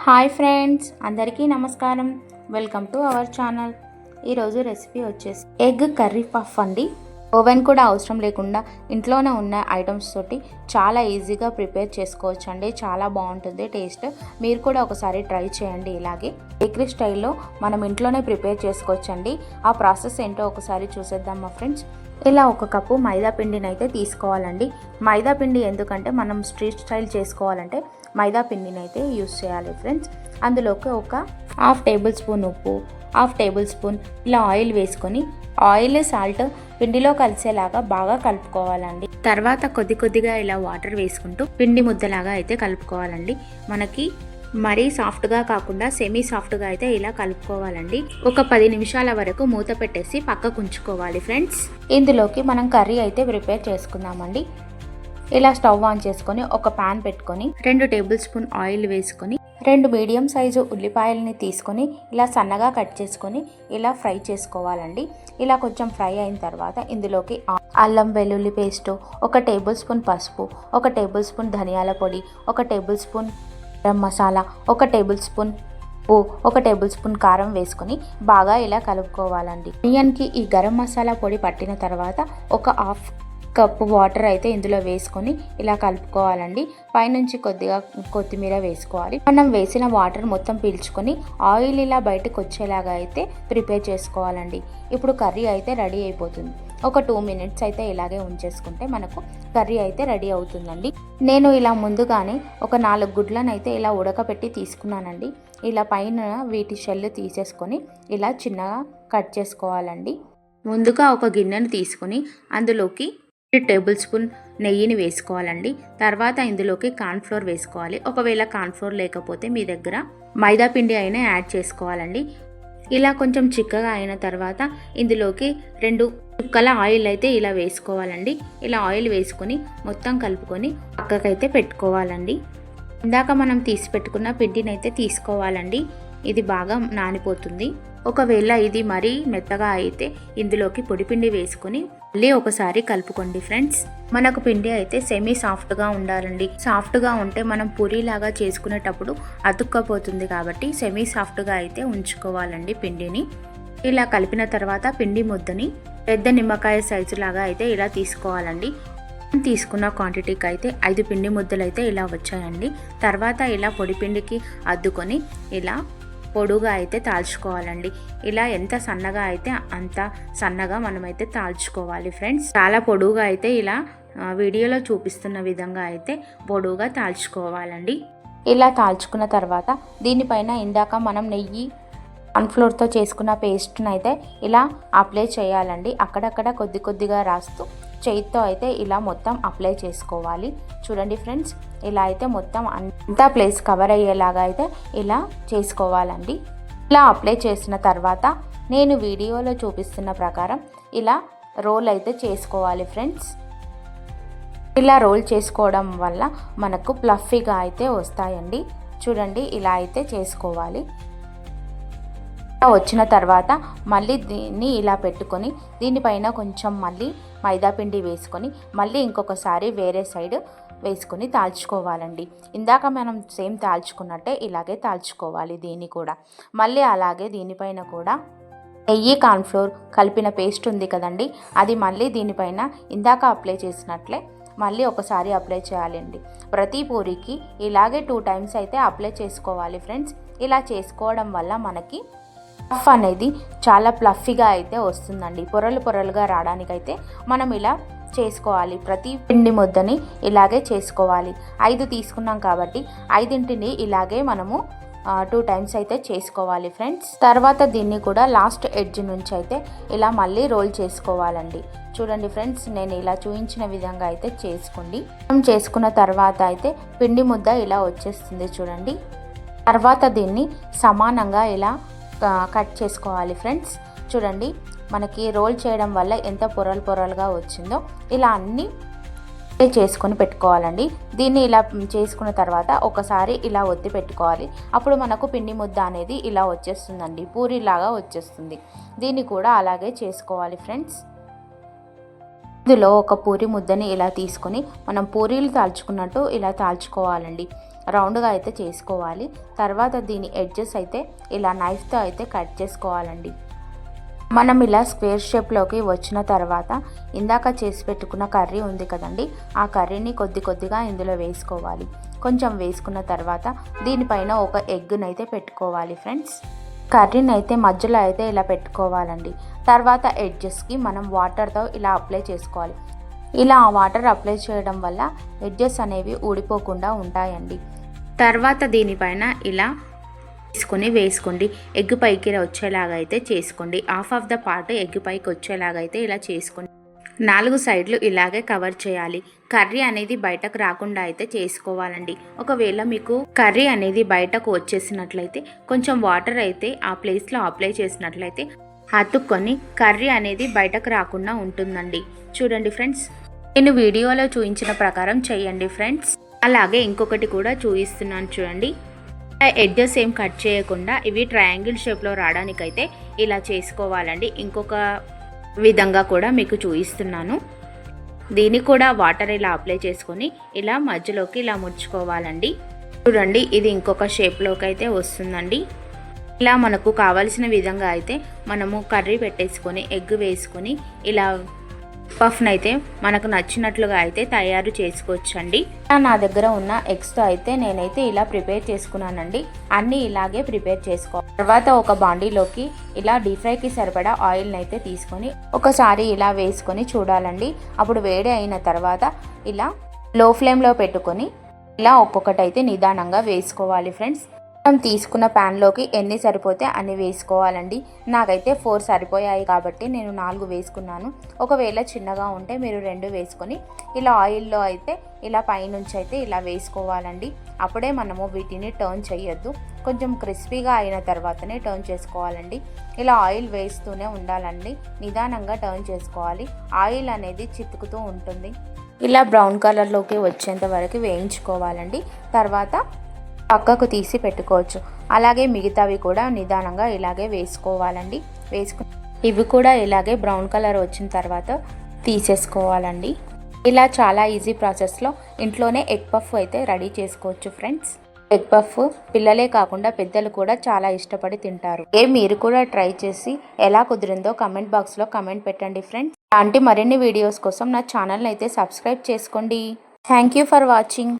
Hi friends అందరికీ నమస్కారం. Welcome to our channel. ఈరోజు రెసిపీ వచ్చేసి ఎగ్ కర్రీ పఫ్ అండి. ఓవెన్ కూడా అవసరం లేకుండా ఇంట్లోనే ఉన్న ఐటమ్స్ తోటి చాలా ఈజీగా ప్రిపేర్ చేసుకోవచ్చు అండి చాలా బాగుంటుంది టేస్ట్. మీరు కూడా ఒకసారి ట్రై చేయండి ఇలాగే. బేకరీ స్టైల్లో మనం ఇంట్లోనే ప్రిపేర్ చేసుకోవచ్చండి. ఆ ప్రాసెస్ ఏంటో ఒకసారి చూసేద్దాం మా ఫ్రెండ్స్. ఇలా ఒక కప్పు మైదా పిండిని అయితే తీసుకోవాలండి. మైదా పిండి ఎందుకంటే మనం స్ట్రీట్ స్టైల్ చేసుకోవాలంటే మైదా పిండిని అయితే యూస్ చేయాలి ఫ్రెండ్స్. అందులోకి ఒక హాఫ్ టేబుల్ స్పూన్ ఉప్పు హాఫ్ టేబుల్ స్పూన్ ఇలా ఆయిల్ వేసుకొని ఆయిల్ సాల్ట్ పిండిలో కలిసేలాగా బాగా కలుపుకోవాలండి. తర్వాత కొద్ది కొద్దిగా ఇలా వాటర్ వేసుకుంటూ పిండి ముద్దలాగా అయితే కలుపుకోవాలండి. మనకి మరీ సాఫ్ట్గా కాకుండా సెమీ సాఫ్ట్గా అయితే ఇలా కలుపుకోవాలండి. ఒక పది నిమిషాల వరకు మూత పెట్టేసి పక్కకు ఉంచుకోవాలి ఫ్రెండ్స్. ఇందులోకి మనం కర్రీ అయితే ప్రిపేర్ చేసుకుందామండి. ఇలా స్టవ్ ఆన్ చేసుకొని ఒక పాన్ పెట్టుకొని రెండు టేబుల్ స్పూన్ ఆయిల్ వేసుకొని రెండు మీడియం సైజు ఉల్లిపాయలని తీసుకొని ఇలా సన్నగా కట్ చేసుకొని ఇలా ఫ్రై చేసుకోవాలండి. ఇలా కొంచెం ఫ్రై అయిన తర్వాత ఇందులోకి అల్లం వెల్లుల్లి పేస్ట్ ఒక టేబుల్ స్పూన్ పసుపు ఒక టేబుల్ స్పూన్ ధనియాల పొడి ఒక టేబుల్ స్పూన్ గరం మసాలా ఒక టేబుల్ స్పూన్ ఉప్పు ఒక టేబుల్ స్పూన్ కారం వేసుకొని బాగా ఇలా కలుపుకోవాలండి. బియ్యానికి ఈ గరం మసాలా పొడి పట్టిన తర్వాత ఒక హాఫ్ కప్పు వాటర్ అయితే ఇందులో వేసుకొని ఇలా కలుపుకోవాలండి. పైనుంచి కొద్దిగా కొత్తిమీర వేసుకోవాలి. మనం వేసిన వాటర్ మొత్తం పీల్చుకొని ఆయిల్ ఇలా బయటకు వచ్చేలాగా అయితే ప్రిపేర్ చేసుకోవాలండి. ఇప్పుడు కర్రీ అయితే రెడీ అయిపోతుంది. ఒక టూ మినిట్స్ అయితే ఇలాగే ఉంచేసుకుంటే మనకు కర్రీ అయితే రెడీ అవుతుందండి. నేను ఇలా ముందుగానే ఒక నాలుగు గుడ్లను అయితే ఇలా ఉడకపెట్టి తీసుకున్నానండి. ఇలా పైన వీటి షెల్ తీసేసుకొని ఇలా చిన్నగా కట్ చేసుకోవాలండి. ముందుగా ఒక గిన్నెను తీసుకొని అందులోకి టేబుల్ స్పూన్ నెయ్యిని వేసుకోవాలండి. తర్వాత ఇందులోకి కార్న్ఫ్లోర్ వేసుకోవాలి. ఒకవేళ కార్న్ఫ్లోర్ లేకపోతే మీ దగ్గర మైదా పిండి అయినా యాడ్ చేసుకోవాలండి. ఇలా కొంచెం చిక్కగా అయిన తర్వాత ఇందులోకి రెండు చుక్కల ఆయిల్ అయితే ఇలా వేసుకోవాలండి. ఇలా ఆయిల్ వేసుకొని మొత్తం కలుపుకొని పక్కకైతే పెట్టుకోవాలండి. ఇందాక మనం తీసి పెట్టుకున్న పిండిని అయితే తీసుకోవాలండి. ఇది బాగా నానిపోతుంది. ఒకవేళ ఇది మరీ మెత్తగా అయితే ఇందులోకి పొడిపిండి వేసుకొని మళ్ళీ ఒకసారి కలుపుకోండి ఫ్రెండ్స్. మనకు పిండి అయితే సెమీ సాఫ్ట్గా ఉండాలండి. సాఫ్ట్గా ఉంటే మనం పూరీలాగా చేసుకునేటప్పుడు అతుక్కపోతుంది కాబట్టి సెమీ సాఫ్ట్గా అయితే ఉంచుకోవాలండి పిండిని. ఇలా కలిపిన తర్వాత పిండి ముద్దని పెద్ద నిమ్మకాయ సైజు లాగా అయితే ఇలా తీసుకోవాలండి. తీసుకున్న క్వాంటిటీకి అయితే ఐదు పిండి ముద్దలు అయితే ఇలా వచ్చాయండి. తర్వాత ఇలా పొడి పిండికి అద్దుకొని ఇలా పొడుగా అయితే తాల్చుకోవాలండి. ఇలా ఎంత సన్నగా అయితే అంత సన్నగా మనమైతే తాల్చుకోవాలి ఫ్రెండ్స్. చాలా పొడుగా అయితే ఇలా వీడియోలో చూపిస్తున్న విధంగా అయితే పొడుగా తాల్చుకోవాలండి. ఇలా తాల్చుకున్న తర్వాత దీనిపైన ఇందాక మనం నెయ్యి కార్న్ఫ్లోర్తో చేసుకున్న పేస్ట్ని అయితే ఇలా అప్లై చేయాలండి. అక్కడక్కడ కొద్ది కొద్దిగా రాస్తూ చేతితో అయితే ఇలా మొత్తం అప్లై చేసుకోవాలి. చూడండి ఫ్రెండ్స్ ఇలా అయితే మొత్తం అంతా ప్లేస్ కవర్ అయ్యేలాగా అయితే ఇలా చేసుకోవాలండి. ఇలా అప్లై చేసిన తర్వాత నేను వీడియోలో చూపిస్తున్న ప్రకారం ఇలా రోల్ అయితే చేసుకోవాలి ఫ్రెండ్స్. ఇలా రోల్ చేసుకోవడం వల్ల మనకు ప్లఫీగా అయితే వస్తాయండి. చూడండి ఇలా అయితే చేసుకోవాలి. వచ్చిన తర్వాత మళ్ళీ దీన్ని ఇలా పెట్టుకొని దీనిపైన కొంచెం మళ్ళీ మైదాపిండి వేసుకొని మళ్ళీ ఇంకొకసారి వేరే సైడ్ వేసుకొని తాల్చుకోవాలండి. ఇందాక మనం సేమ్ తాల్చుకున్నట్టే ఇలాగే తాల్చుకోవాలి దీన్ని కూడా. మళ్ళీ అలాగే దీనిపైన కూడా నెయ్యి కార్న్ఫ్లోర్ కలిపిన పేస్ట్ ఉంది కదండి. అది మళ్ళీ దీనిపైన ఇందాక అప్లై చేసినట్లే మళ్ళీ ఒకసారి అప్లై చేయాలండి. ప్రతి పూరికి ఇలాగే టూ టైమ్స్ అయితే అప్లై చేసుకోవాలి ఫ్రెండ్స్. ఇలా చేసుకోవడం వల్ల మనకి పఫ్ అనేది చాలా ప్లఫీగా అయితే వస్తుందండి. పొరలు పొరలుగా రావడానికైతే మనం ఇలా చేసుకోవాలి. ప్రతి పిండి ముద్దని ఇలాగే చేసుకోవాలి. ఐదు తీసుకున్నాం కాబట్టి ఐదింటిని ఇలాగే మనము టూ టైమ్స్ అయితే చేసుకోవాలి ఫ్రెండ్స్. తర్వాత దీన్ని కూడా లాస్ట్ ఎడ్జ్ నుంచి అయితే ఇలా మళ్ళీ రోల్ చేసుకోవాలండి. చూడండి ఫ్రెండ్స్ నేను ఇలా చూపించిన విధంగా అయితే చేసుకోండి. మనం చేసుకున్న తర్వాత అయితే పిండి ముద్ద ఇలా వచ్చేస్తుంది చూడండి. తర్వాత దీన్ని సమానంగా ఇలా కట్ చేసుకోవాలి ఫ్రెండ్స్. చూడండి మనకి రోల్ చేయడం వల్ల ఎంత పొరలు పొరలుగా వచ్చిందో ఇలా అన్నీ చేసుకొని పెట్టుకోవాలండి. దీన్ని ఇలా చేసుకున్న తర్వాత ఒకసారి ఇలా ఒత్తి పెట్టుకోవాలి. అప్పుడు మనకు పిండి ముద్ద అనేది ఇలా వచ్చేస్తుందండి. పూరిలాగా వచ్చేస్తుంది. దీన్ని కూడా అలాగే చేసుకోవాలి ఫ్రెండ్స్. ఇందులో ఒక పూరి ముద్దని ఇలా తీసుకొని మనం పూరీలు తాల్చుకున్నట్టు ఇలా తాల్చుకోవాలండి. రౌండ్గా అయితే చేసుకోవాలి. తర్వాత దీని ఎడ్జెస్ అయితే ఇలా నైఫ్తో అయితే కట్ చేసుకోవాలండి. మనం ఇలా స్క్వేర్ షేప్లోకి వచ్చిన తర్వాత ఇందాక చేసి పెట్టుకున్న కర్రీ ఉంది కదండి ఆ కర్రీని కొద్ది కొద్దిగా ఇందులో వేసుకోవాలి. కొంచెం వేసుకున్న తర్వాత దీనిపైన ఒక ఎగ్గునైతే అయితే పెట్టుకోవాలి ఫ్రెండ్స్. కర్రీని అయితే మధ్యలో అయితే ఇలా పెట్టుకోవాలండి. తర్వాత ఎడ్జెస్కి మనం వాటర్తో ఇలా అప్లై చేసుకోవాలి. ఇలా ఆ వాటర్ అప్లై చేయడం వల్ల ఎడ్జెస్ అనేవి ఊడిపోకుండా ఉంటాయండి. తర్వాత దీనిపైన ఇలా తీసుకొని వేసుకోండి. ఎగ్ పైకి వచ్చేలాగా అయితే చేసుకోండి. Half of the part egg పైకి వచ్చేలాగా అయితే ఇలా చేసుకోండి. నాలుగు సైడ్లు ఇలాగే కవర్ చేయాలి. కర్రీ అనేది బయటకు రాకుండా అయితే చేసుకోవాలండి. ఒకవేళ మీకు కర్రీ అనేది బయటకు వచ్చేసినట్లయితే కొంచెం వాటర్ అయితే ఆ ప్లేస్లో అప్లై చేసినట్లయితే అతుక్కొని కర్రీ అనేది బయటకు రాకుండా ఉంటుందండి. చూడండి ఫ్రెండ్స్ నేను వీడియోలో చూపించిన ప్రకారం చేయండి ఫ్రెండ్స్. అలాగే ఇంకొకటి కూడా చూపిస్తున్నాను చూడండి. ఎడ్జెస్ ఏం కట్ చేయకుండా ఇవి ట్రయాంగిల్ షేప్లో రావడానికైతే ఇలా చేసుకోవాలండి. ఇంకొక విధంగా కూడా మీకు చూపిస్తున్నాను. దీన్ని కూడా వాటర్ ఇలా అప్లై చేసుకొని ఇలా మధ్యలోకి ఇలా ముడుచుకోవాలండి. చూడండి ఇది ఇంకొక షేప్లోకి అయితే వస్తుందండి. ఇలా మనకు కావలసిన విధంగా అయితే మనము కర్రీ పెట్టేసుకొని ఎగ్ వేసుకొని ఇలా పఫ్ను అయితే మనకు నచ్చినట్లుగా అయితే తయారు చేసుకోవచ్చండి. నా దగ్గర ఉన్న ఎగ్స్తో అయితే నేనైతే ఇలా ప్రిపేర్ చేసుకున్నానండి. అన్నీ ఇలాగే ప్రిపేర్ చేసుకో తర్వాత ఒక బాండీలోకి ఇలా డీప్ ఫ్రైకి సరిపడా ఆయిల్ని అయితే తీసుకొని ఒకసారి ఇలా వేసుకొని చూడాలండి. అప్పుడు వేడి అయిన తర్వాత ఇలా లో ఫ్లేమ్లో పెట్టుకొని ఇలా ఒక్కొక్కటి అయితే నిదానంగా వేసుకోవాలి ఫ్రెండ్స్. మనం తీసుకున్న ప్యాన్లోకి ఎన్ని సరిపోతే అన్ని వేసుకోవాలండి. నాకైతే ఫోర్ సరిపోయాయి కాబట్టి నేను నాలుగు వేసుకున్నాను. ఒకవేళ చిన్నగా ఉంటే మీరు రెండు వేసుకొని ఇలా ఆయిల్లో అయితే ఇలా పైనుంచి అయితే ఇలా వేసుకోవాలండి. అప్పుడే మనము వీటిని టర్న్ చేయొద్దు. కొంచెం క్రిస్పీగా అయిన తర్వాతనే టర్న్ చేసుకోవాలండి. ఇలా ఆయిల్ వేస్తూనే ఉండాలండి. నిదానంగా టర్న్ చేసుకోవాలి. ఆయిల్ అనేది చితుకుతూ ఉంటుంది. ఇలా బ్రౌన్ కలర్లోకి వచ్చేంత వరకు వేయించుకోవాలండి. తర్వాత పక్కకు తీసి పెట్టుకోవచ్చు. అలాగే మిగతావి కూడా నిదానంగా ఇలాగే వేసుకోవాలండి. వేసుకు ఇవి కూడా ఇలాగే బ్రౌన్ కలర్ వచ్చిన తర్వాత తీసేసుకోవాలండి. ఇలా చాలా ఈజీ ప్రాసెస్లో ఇంట్లోనే ఎగ్ పఫ్ అయితే రెడీ చేసుకోవచ్చు ఫ్రెండ్స్. ఎగ్ పఫ్ పిల్లలే కాకుండా పెద్దలు కూడా చాలా ఇష్టపడి తింటారు. ఏ మీరు కూడా ట్రై చేసి ఎలా కుదిరిందో కమెంట్ బాక్స్లో కమెంట్ పెట్టండి ఫ్రెండ్స్. అలాంటి మరిన్ని వీడియోస్ కోసం నా ఛానల్ని అయితే సబ్స్క్రైబ్ చేసుకోండి. Thank you for watching.